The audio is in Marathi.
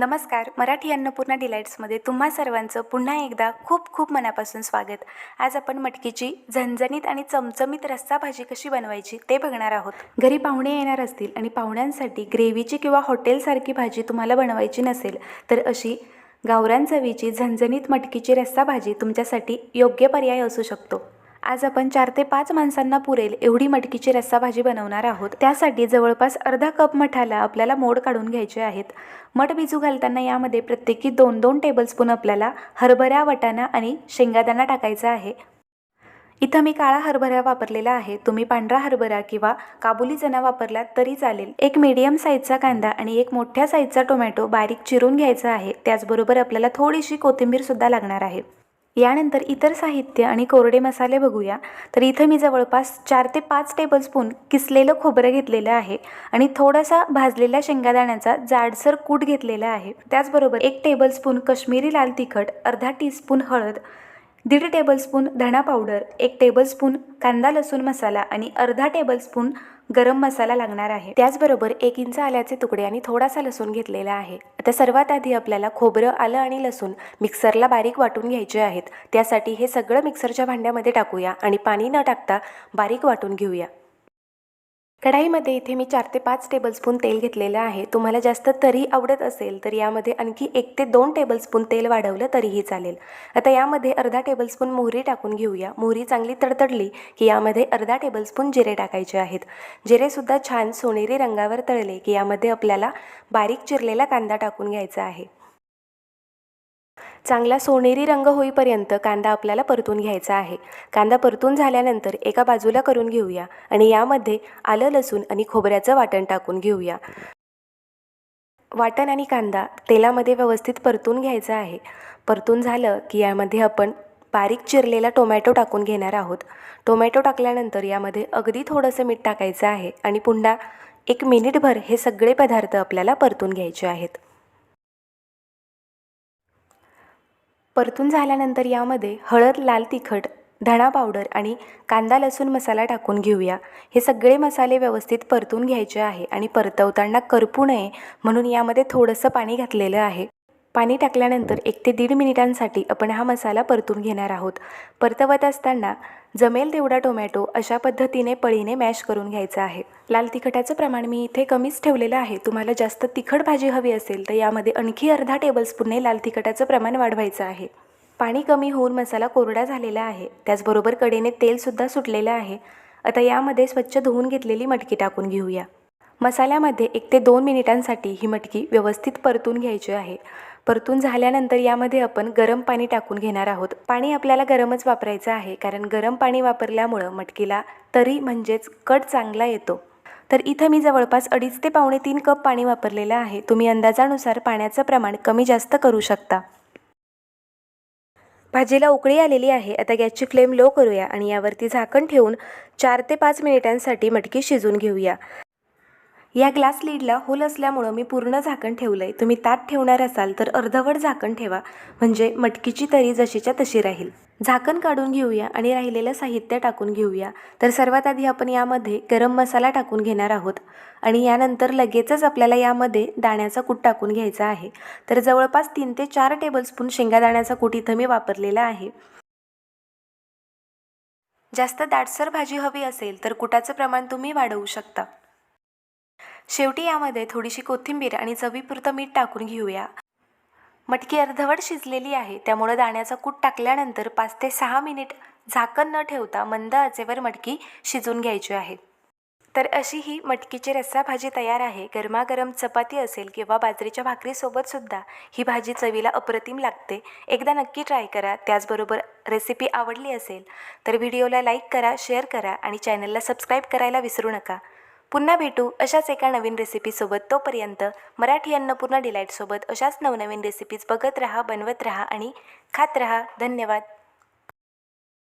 नमस्कार मराठी अन्नपूर्णा डिलाईट्समध्ये तुम्हा सर्वांचं पुन्हा एकदा खूप खूप मनापासून स्वागत. आज आपण मटकीची झणझणीत आणि चमचमीत रस्सा भाजी कशी बनवायची ते बघणार आहोत. घरी पाहुणे येणार असतील आणि पाहुण्यांसाठी ग्रेव्हीची किंवा हॉटेलसारखी भाजी तुम्हाला बनवायची नसेल तर अशी गावरान चवीची झणझणीत मटकीची रस्सा भाजी तुमच्यासाठी योग्य पर्याय असू शकतो. आज आपण चार ते पाच माणसांना पुरेल एवढी मटकीची रस्सा भाजी बनवणार आहोत. त्यासाठी जवळपास अर्धा कप मठाला आपल्याला मोड काढून घ्यायचे आहेत. मठ भिजू घालताना यामध्ये प्रत्येकी दोन दोन टेबलस्पून आपल्याला हरभऱ्या वटाणा आणि शेंगादाणा टाकायचा आहे. इथं मी काळा हरभरा वापरलेला आहे. तुम्ही पांढरा हरभरा किंवा काबुली चना वापरलात तरी चालेल. एक मीडियम साईजचा कांदा आणि एक मोठ्या साईजचा टोमॅटो बारीक चिरून घ्यायचा आहे. त्याचबरोबर आपल्याला थोडीशी कोथिंबीरसुद्धा लागणार आहे. यानंतर इतर साहित्य आणि कोरडे मसाले बघूया. तर इथं मी जवळपास चार ते पाच टेबलस्पून किसलेलं खोबरं घेतलेलं आहे आणि थोडासा भाजलेल्या शेंगादाण्याचा जाडसर कूट घेतलेला आहे. त्याचबरोबर एक टेबलस्पून कश्मीरी लाल तिखट अर्धा टीस्पून हळद दीड टेबलस्पून धणा पावडर एक टेबलस्पून कांदा लसूण मसाला आणि अर्धा टेबलस्पून गरम मसाला लागणार आहे. त्याचबरोबर एक इंच आल्याचे तुकडे आणि थोडासा लसूण घेतलेला आहे. आता सर्वात आधी आपल्याला खोबरं आलं आणि लसूण मिक्सरला बारीक वाटून घ्यायचे आहेत. त्यासाठी हे सगळं मिक्सरच्या भांड्यामध्ये टाकूया आणि पाणी न टाकता बारीक वाटून घेऊया. कढाईमध्ये इथे मी चार ते पाच टेबलस्पून तेल घेतलेलं आहे. तुम्हाला जास्त तरी आवडत असेल तर यामध्ये आणखी एक ते दोन टेबलस्पून तेल वाढवलं तरीही चालेल. आता यामध्ये अर्धा टेबलस्पून मोहरी टाकून घेऊया. मोहरी चांगली तडतडली की यामध्ये अर्धा टेबलस्पून जिरे टाकायचे आहेत. जिरेसुद्धा छान सोनेरी रंगावर तळले की यामध्ये आपल्याला बारीक चिरलेला कांदा टाकून घ्यायचा आहे. चांगला सोनेरी रंग होईपर्यंत कांदा आपल्याला परतून घ्यायचा आहे. कांदा परतून झाल्यानंतर एका बाजूला करून घेऊया आणि यामध्ये आलं लसूण आणि खोबऱ्याचं वाटण टाकून घेऊया. वाटण आणि कांदा तेलामध्ये व्यवस्थित परतून घ्यायचं आहे. परतून झालं की यामध्ये आपण बारीक चिरलेला टोमॅटो टाकून घेणार आहोत. टोमॅटो टाकल्यानंतर यामध्ये अगदी थोडंसं मीठ टाकायचं आहे आणि पुन्हा एक मिनिटभर हे सगळे पदार्थ आपल्याला परतून घ्यायचे आहेत. परतून झाल्यानंतर यामध्ये हळद लाल तिखट धणा पावडर आणि कांदा लसूण मसाला टाकून घेऊया. हे सगळे मसाले व्यवस्थित परतून घ्यायचे आहे आणि परतवताना करपू नये म्हणून यामध्ये थोडंसं पाणी घातलेलं आहे. पाणी टाकल्यानंतर एक ते दीड मिनिटांसाठी आपण हा मसाला परतून घेणार आहोत. परतवत असताना जमेल तेवढा टोमॅटो अशा पद्धतीने पळीने मॅश करून घ्यायचा आहे. लाल तिखटाचं प्रमाण मी इथे कमीच ठेवलेलं आहे. तुम्हाला जास्त तिखट भाजी हवी असेल तर यामध्ये आणखी अर्धा टेबलस्पूनने लाल तिखटाचं प्रमाण वाढवायचं आहे. पाणी कमी होऊन मसाला कोरडा झालेला आहे. त्याचबरोबर कडेने तेलसुद्धा सुटलेलं आहे. आता यामध्ये स्वच्छ धुवून घेतलेली मटकी टाकून घेऊया. मसाल्यामध्ये एक ते दोन मिनिटांसाठी ही मटकी व्यवस्थित परतून घ्यायची आहे. परतून झाल्यानंतर यामध्ये आपण गरम पाणी टाकून घेणार आहोत. पाणी आपल्याला गरमच वापरायचं आहे कारण गरम पाणी वापरल्यामुळं मटकीला तरी म्हणजेच कट चांगला येतो. तर इथं मी जवळपास अडीच ते पावणे तीन कप पाणी वापरलेलं आहे. तुम्ही अंदाजानुसार पाण्याचं प्रमाण कमी जास्त करू शकता. भाजीला उकळी आलेली आहे. आता गॅसची फ्लेम लो करूया आणि यावरती झाकण ठेवून चार ते पाच मिनिटांसाठी मटकी शिजून घेऊया. या ग्लास लीडला होल असल्यामुळं मी पूर्ण झाकण ठेवलं आहे तुम्ही ताट ठेवणार असाल तर अर्धवट झाकण ठेवा. म्हणजे मटकीची तरी जशीच्या तशी राहील. झाकण काढून घेऊया आणि राहिलेलं साहित्य टाकून घेऊया. तर सर्वात आधी आपण यामध्ये गरम मसाला टाकून घेणार आहोत. आणि यानंतर लगेचच आपल्याला यामध्ये दाण्याचा कूट टाकून घ्यायचा आहे. तर जवळपास तीन ते चार टेबलस्पून शेंगादाण्याचा कूट इथं मी वापरलेला आहे. जास्त दाटसर भाजी हवी असेल तर कुटाचं प्रमाण तुम्ही वाढवू शकता. शेवटी यामध्ये थोडीशी कोथिंबीर आणि चवीपुरतं मीठ टाकून घेऊया. मटकी अर्धवट शिजलेली आहे. त्यामुळं दाण्याचा कूट टाकल्यानंतर पाच ते सहा मिनिट झाकण न ठेवता मंद आचेवर मटकी शिजून घ्यायची आहे. तर अशी ही मटकीची रस्सा भाजी तयार आहे. गरमागरम चपाती असेल किंवा बाजरीच्या भाकरीसोबतसुद्धा ही भाजी चवीला अप्रतिम लागते. एकदा नक्की ट्राय करा. त्याचबरोबर रेसिपी आवडली असेल तर व्हिडिओला लाईक करा शेअर करा आणि चॅनलला सबस्क्राईब करायला विसरू नका. पुन्हा भेटू अशाच एका नवीन रेसिपीसोबत तोपर्यंत मराठी अन्नपूर्ण डिलाईटसोबत अशाच नवनवीन रेसिपीज बघत राहा बनवत राहा आणि खात राहा. धन्यवाद.